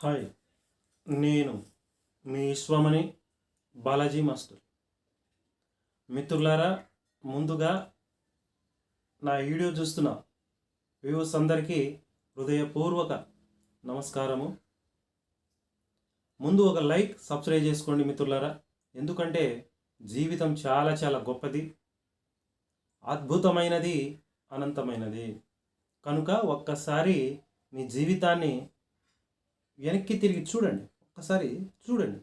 Hi నేను మీ Vishwamani Balaji master. మిత్రులారా ముందుగా నా వీడియో చూస్తున్న వ్యూవర్స్ అందరికీ హృదయపూర్వక నమస్కారము. ముందు ఒక లైక్ సబ్స్క్రైబ్ చేసుకోండి మిత్రులారా. ఎందుకంటే జీవితం చాలా చాలా గొప్పది అద్భుతమైనది అనంతమైనది. కనుక ఒక్కసారి మీ జీవితాన్ని వెనక్కి తిరిగి చూడండి. ఒక్కసారి చూడండి.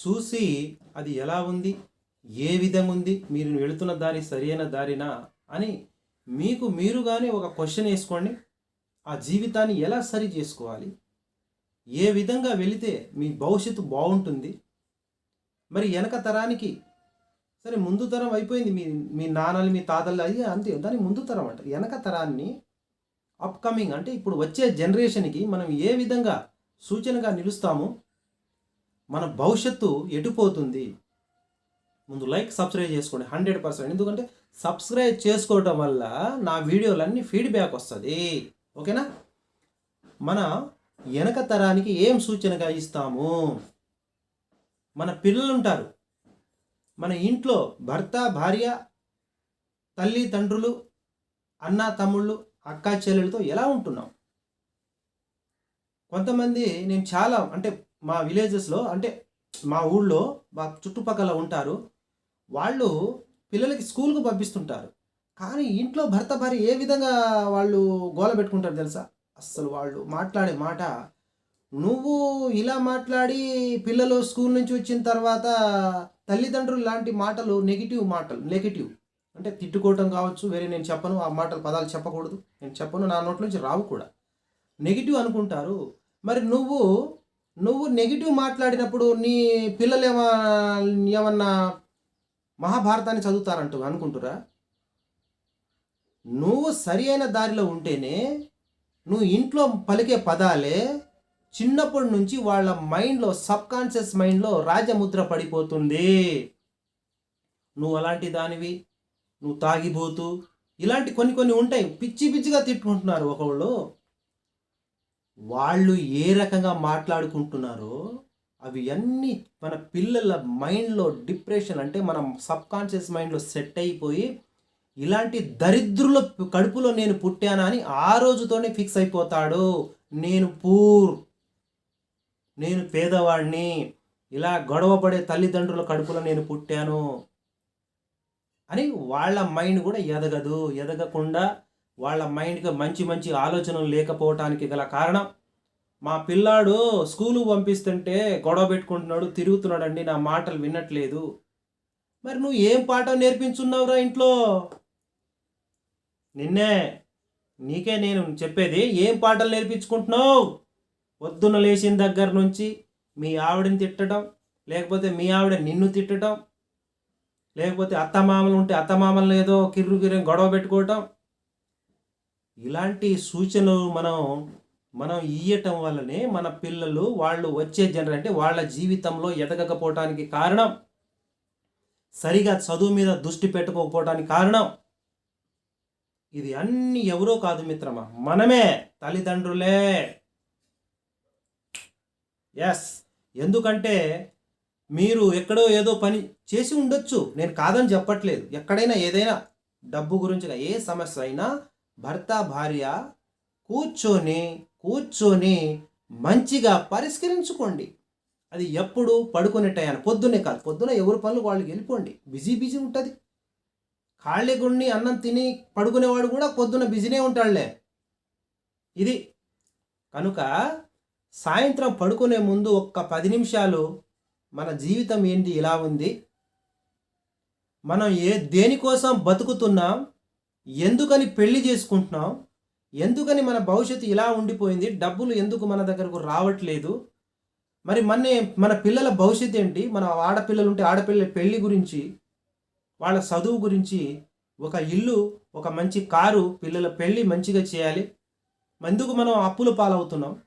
చూసి అది ఎలా ఉంది? ఏ విధంగా ఉంది? మీరు వెళుతున్న దారి సరైన దారినా అని మీకు మీరుగానే ఒక క్వశ్చన్ వేసుకోండి. ఆ జీవితాన్ని ఎలా సరి చేసుకోవాలి? ఏ విధంగా వెళితే మీ భవిష్యత్తు బాగుంటుంది? మరి వెనక తరానికి సరే ముందు తరం అయిపోయింది. మీ మీ నాన్నలు మీ తాతలు అది అంతే. దాని ముందు తరం అంటారు వెనక తరాన్ని అప్కమింగ్ అంటే ఇప్పుడు వచ్చే జనరేషన్కి మనం ఏ విధంగా సూచనగా నిలుస్తాము మన భవిష్యత్తు ఎటుపోతుంది ముందు లైక్ సబ్స్క్రైబ్ చేసుకోండి హండ్రెడ్ పర్సెంట్ ఎందుకంటే సబ్స్క్రైబ్ చేసుకోవటం వల్ల నా వీడియోలన్నీ ఫీడ్బ్యాక్ వస్తుంది. ఓకేనా? మన వెనక తరానికి ఏం సూచనగా ఇస్తాము? మన పిల్లలు ఉంటారు. మన ఇంట్లో భర్త భార్య తల్లి తండ్రులు అన్న తమ్ముళ్ళు అక్క చెల్లెలతో ఎలా ఉంటున్నాం కొంతమంది నేను చాలా అంటే మా విలేజెస్లో అంటే మా ఊళ్ళో మా చుట్టుపక్కల ఉంటారు. వాళ్ళు పిల్లలకి స్కూల్కు పంపిస్తుంటారు. కానీ ఇంట్లో భర్త భార్య ఏ విధంగా వాళ్ళు గోల పెట్టుకుంటారు తెలుసా? అస్సలు వాళ్ళు మాట్లాడే మాట నువ్వు ఇలా మాట్లాడి పిల్లలు స్కూల్ నుంచి వచ్చిన తర్వాత తల్లిదండ్రులు లాంటి మాటలు నెగిటివ్ మాటలు నెగిటివ్ అంటే తిట్టుకోవటం కావచ్చు వేరే నేను చెప్పను ఆ మాటలు పదాలు చెప్పకూడదు. నేను చెప్పను నా నోట్ల నుంచి రావు కూడా. నెగిటివ్ అనుకుంటారు. మరి నువ్వు నువ్వు నెగిటివ్ మాట్లాడినప్పుడు నీ పిల్లలు ఏమా ఏమన్నా మహాభారతాన్ని చదువుతారంటూ అనుకుంటురా? నువ్వు సరి అయిన దారిలో ఉంటేనే నువ్వు ఇంట్లో పలికే పదాలే చిన్నప్పటి నుంచి వాళ్ళ మైండ్లో సబ్ కాన్షియస్ మైండ్లో రాజముద్ర పడిపోతుంది. నువ్వు అలాంటి దానివి. నువ్వు తాగిపోతూ ఇలాంటి కొన్ని కొన్ని ఉంటాయి. పిచ్చి పిచ్చిగా తిట్టుకుంటున్నారు ఒకళ్ళు. వాళ్ళు ఏ రకంగా మాట్లాడుకుంటున్నారో అవి అన్నీ మన పిల్లల మైండ్లో డిప్రెషన్ అంటే మనం సబ్ కాన్షియస్ మైండ్లో సెట్ అయిపోయి ఇలాంటి దరిద్రుల కడుపులో నేను పుట్టానా అని ఆ రోజుతోనే ఫిక్స్ అయిపోతాడు. నేను పూర్. నేను పేదవాడిని. ఇలా గొడవపడే తల్లిదండ్రుల కడుపులో నేను పుట్టాను. అని వాళ్ళ మైండ్ కూడా ఎదగదు ఎదగకుండా వాళ్ళ మైండ్కి మంచి మంచి ఆలోచనలు లేకపోవటానికి గల కారణం. మా పిల్లాడు స్కూలు పంపిస్తుంటే గొడవ పెట్టుకుంటున్నాడు తిరుగుతున్నాడండి నా మాటలు వినట్లేదు. మరి నువ్వు ఏం పాఠం నేర్పించున్నావురా ఇంట్లో? నిన్నే నీకే నేను చెప్పేది ఏం పాటలు నేర్పించుకుంటున్నావు? పొద్దున లేచిన దగ్గర నుంచి మీ ఆవిడని తిట్టడం లేకపోతే మీ ఆవిడ నిన్ను తిట్టడం లేకపోతే అత్తమామలు ఉంటే అత్తమామలు ఏదో కిర్రు కిర్రు గొడవ పెట్టుకోవటం. ఇలాంటి సూచనలు మనం మనం ఇయ్యటం వల్లనే మన పిల్లలు వాళ్ళు వచ్చే జనర అంటే వాళ్ళ జీవితంలో ఎదగకపోవటానికి కారణం. సరిగా చదువు మీద దృష్టి పెట్టుకోకపోవటానికి కారణం. ఇది అన్ని ఎవరో కాదు మిత్రమా మనమే తల్లిదండ్రులే. ఎస్ ఎందుకంటే మీరు ఎక్కడో ఏదో పని చేసి ఉండొచ్చు. నేను కాదని చెప్పట్లేదు. ఎక్కడైనా ఏదైనా డబ్బు గురించి ఏ సమస్య అయినా భర్త భార్య కూర్చొని కూర్చొని మంచిగా పరిష్కరించుకోండి. అది ఎప్పుడు పడుకునే టయాన్ని పొద్దున్నే కాదు. పొద్దున ఎవరి పనులు వాళ్ళకి వెళ్ళిపోండి. బిజీ బిజీ ఉంటుంది. ఖాళీ అన్నం తిని పడుకునేవాడు కూడా పొద్దున బిజీనే ఉంటాడులే. ఇది కనుక సాయంత్రం పడుకునే ముందు ఒక్క పది నిమిషాలు మన జీవితం ఏంటి? ఇలా ఉంది. మనం ఏ దేనికోసం బతుకుతున్నాం? ఎందుకని పెళ్ళి చేసుకుంటున్నాం? ఎందుకని మన భవిష్యత్తు ఇలా ఉండిపోయింది? డబ్బులు ఎందుకు మన దగ్గరకు రావట్లేదు? మరి మన మన పిల్లల భవిష్యత్తు ఏంటి? మన ఆడపిల్లలు ఉంటే ఆడపిల్లల పెళ్ళి గురించి వాళ్ళ చదువు గురించి ఒక ఇల్లు ఒక మంచి కారు పిల్లల పెళ్ళి మంచిగా చేయాలి. ఎందుకు మనం అప్పుల పాలవుతున్నాం?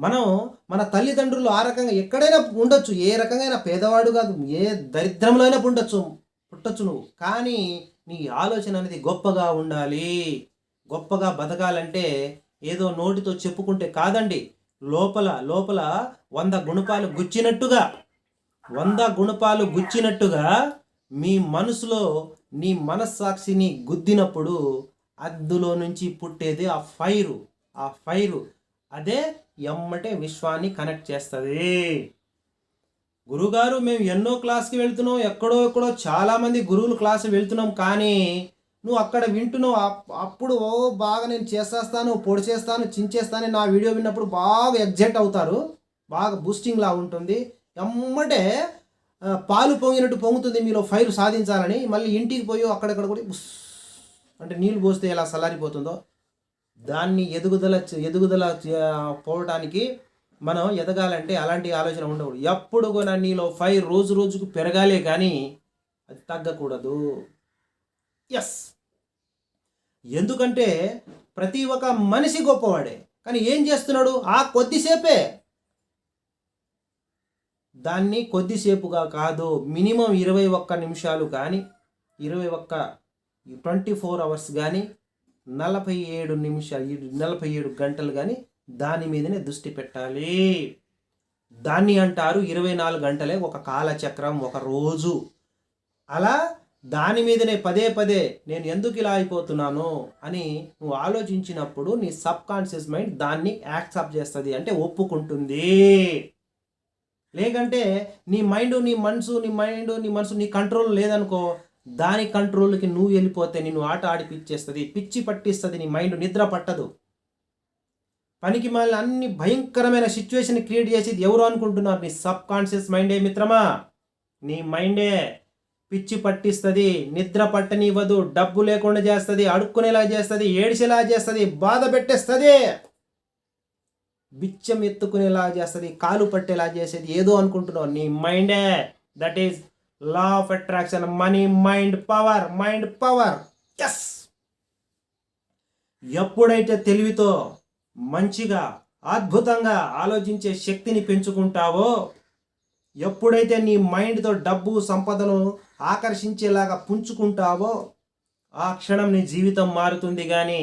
మనం మన తల్లిదండ్రులు ఆ రకంగా ఎక్కడైనా ఉండొచ్చు. ఏ రకంగా పేదవాడు కాదు ఏ దరిద్రంలో అయినా ఉండొచ్చు పుట్టొచ్చు నువ్వు. కానీ నీ ఆలోచన అనేది గొప్పగా ఉండాలి. గొప్పగా బతకాలంటే ఏదో నోటితో చెప్పుకుంటే కాదండి. లోపల లోపల వంద గుణపాలు గుచ్చినట్టుగా వంద గుణపాలు గుచ్చినట్టుగా మీ మనసులో నీ మనస్సాక్షిని గుద్దినప్పుడు అద్దులో నుంచి పుట్టేది ఆ ఫైరు. ఆ ఫైరు. అదే ఎమ్మటే విశ్వాన్ని కనెక్ట్ చేస్తుంది. గురుగారు మేము ఎన్నో క్లాస్కి వెళ్తున్నాం ఎక్కడో ఎక్కడో చాలామంది గురువులు క్లాస్ వెళ్తున్నాం కానీ నువ్వు అక్కడ వింటున్నావు అప్పుడు ఓ బాగా నేను చేసేస్తాను పొడి చేస్తాను చించేస్తాను నా వీడియో విన్నప్పుడు బాగా ఎగ్జైట్ అవుతారు బాగా బూస్టింగ్లా ఉంటుంది. ఎమ్మటే పాలు పొంగినట్టు పొంగుతుంది మీలో ఫైర్ సాధించాలని మళ్ళీ ఇంటికి పోయి అక్కడక్కడ కూడా అంటే నీళ్ళు పోస్తే ఎలా చల్లారిపోతుందో దాన్ని ఎదుగుదల ఎదుగుదల చే- మనం ఎదగాలంటే అలాంటి ఆలోచన ఉండకూడదు. ఎప్పుడు కూడా నీలో ఫైర్ రోజు రోజుకు పెరగాలే కానీ అది తగ్గకూడదు. ఎస్ ఎందుకంటే ప్రతి ఒక్క మనిషి గొప్పవాడే. కానీ ఏం చేస్తున్నాడు? ఆ కొద్దిసేపే. దాన్ని కొద్దిసేపుగా కాదు మినిమం ఇరవై ఒక్క నిమిషాలు కానీ ఇరవై ఒక్క ట్వంటీ ఫోర్ అవర్స్ కానీ నలభై ఏడు నిమిషాలు నలభై ఏడు గంటలు కానీ దాని మీదనే దృష్టి పెట్టాలి. దాన్ని అంటారు ఇరవై నాలుగు గంటలే ఒక కాలచక్రం ఒక రోజు. అలా దాని మీదనే పదే పదే నేను ఎందుకు ఇలా అయిపోతున్నాను అని నువ్వు ఆలోచించినప్పుడు నీ సబ్ కాన్షియస్ మైండ్ దాన్ని యాక్సెప్ట్ చేస్తుంది అంటే ఒప్పుకుంటుంది. లేకంటే నీ మైండ్ నీ మనసు నీ మైండ్ నీ మనసు నీ కంట్రోల్ లేదనుకో దాని కంట్రోల్కి నువ్వు వెళ్ళిపోతే నిన్ను ఆట ఆడిపిచ్చేస్తుంది పిచ్చి పట్టిస్తుంది నీ మైండ్ నిద్ర పట్టదు. పనికి మళ్ళీ అన్ని భయంకరమైన సిచ్యువేషన్ క్రియేట్ చేసేది ఎవరు అనుకుంటున్నారు? నీ సబ్ కాన్షియస్ మైండే మిత్రమా? నీ మైండే పిచ్చి పట్టిస్తుంది నిద్ర పట్టనివ్వదు డబ్బు లేకుండా చేస్తుంది అడుక్కునేలా చేస్తుంది ఏడిసేలా చేస్తుంది బాధ పెట్టేస్తుంది. బిచ్చం ఎత్తుకునేలా చేస్తుంది కాలు పట్టేలా చేసేది ఏదో అనుకుంటున్నావు. నీ మైండే that is law of attraction money mind power mind power yes ఎప్పుడైతే తెలివితో మంచిగా అద్భుతంగా ఆలోచించే శక్తిని పెంచుకుంటావో ఎప్పుడైతే నీ మైండ్తో డబ్బు సంపదను ఆకర్షించేలాగా పుంజుకుంటావో ఆ క్షణం నీ జీవితం మారుతుంది కానీ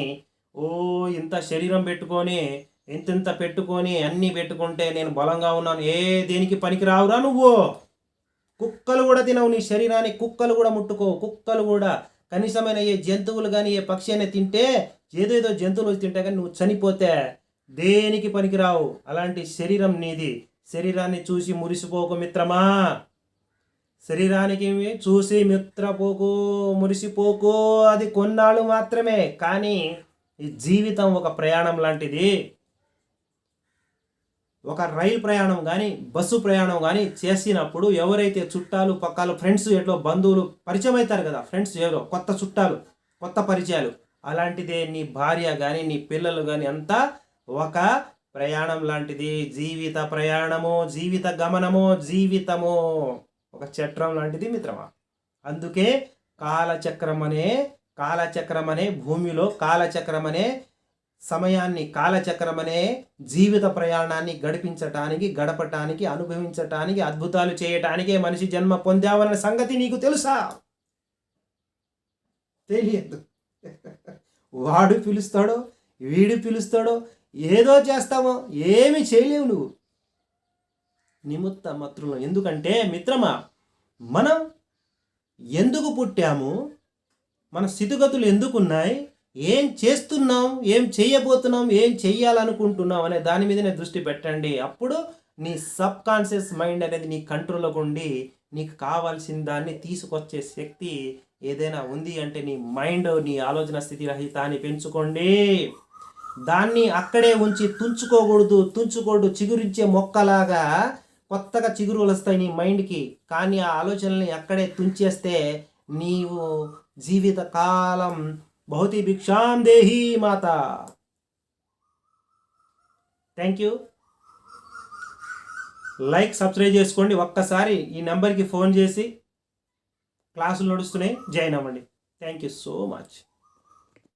ఓ ఇంత శరీరం పెట్టుకొని ఇంతింత పెట్టుకొని అన్నీ పెట్టుకుంటే నేను బలంగా ఉన్నాను. ఏ దేనికి పనికి రావురా నువ్వు? కుక్కలు కూడా తినవు నీ శరీరాన్ని కుక్కలు కూడా ముట్టుకో కుక్కలు కూడా కనీసమైన ఏ జంతువులు కానీ ఏ పక్షి అయినా తింటే ఏదేదో జంతువులు తింటే కానీ నువ్వు చనిపోతే దేనికి పనికిరావు? అలాంటి శరీరం నీది. శరీరాన్ని చూసి మురిసిపోకు మిత్రమా. శరీరానికి చూసి మిత్రపోకు మురిసిపోకు. అది కొన్నాళ్ళు మాత్రమే. కానీ ఈ జీవితం ఒక ప్రయాణం లాంటిది. ఒక రైలు ప్రయాణం కానీ బస్సు ప్రయాణం కానీ చేసినప్పుడు ఎవరైతే చుట్టాలు పక్కలు ఫ్రెండ్స్ ఎట్లో బంధువులు పరిచయం అవుతారు కదా ఫ్రెండ్స్ ఎవరో కొత్త చుట్టాలు కొత్త పరిచయాలు అలాంటిదే నీ భార్య కానీ నీ పిల్లలు కానీ అంతా ఒక ప్రయాణం లాంటిది. జీవిత ప్రయాణము జీవిత గమనము జీవితము. ఒక చట్రం లాంటిది మిత్రమా? అందుకే కాలచక్రం అనే కాలచక్రం అనే భూమిలో కాలచక్రం అనే సమయాన్ని కాలచక్రమనే జీవిత ప్రయాణాన్ని గడిపించటానికి గడపటానికి అనుభవించటానికి అద్భుతాలు చేయటానికే మనిషి జన్మ పొందావన్న సంగతి నీకు తెలుసా? తెలియదు. వాడు పిలుస్తాడో వీడు పిలుస్తాడో ఏదో చేస్తామో ఏమి చేయలేవు నువ్వు. నిమిత్త మాత్రం ఎందుకంటే మిత్రమా మనం ఎందుకు పుట్టాము? మన స్థితిగతులు ఎందుకున్నాయి? ఏం చేస్తున్నాం ఏం చేయబోతున్నాం ఏం చేయాలనుకుంటున్నాం అనే దాని మీదనే దృష్టి పెట్టండి. అప్పుడు నీ సబ్ కాన్షియస్ మైండ్ అనేది నీ కంట్రోల్లోకి ఉండి నీకు కావాల్సిన దాన్ని తీసుకొచ్చే శక్తి ఏదైనా ఉంది అంటే నీ మైండ్ నీ ఆలోచన స్థితి రహితాన్ని పెంచుకోండి. దాన్ని అక్కడే ఉంచి తుంచుకోకూడదు తుంచుకోడు చిగురించే మొక్కలాగా కొత్తగా చిగురులు వస్తాయి నీ మైండ్కి. కానీ ఆ ఆలోచనల్ని అక్కడే తుంచేస్తే నీవు జీవిత భవతి భిక్షాం దేహి మాత. థ్యాంక్ యూ లైక్ సబ్స్క్రైబ్ చేసుకోండి. ఒక్కసారి ఈ నెంబర్కి ఫోన్ చేసి క్లాసులు నడుస్తున్నాయి. జాయిన్ అవ్వండి. Thank you so much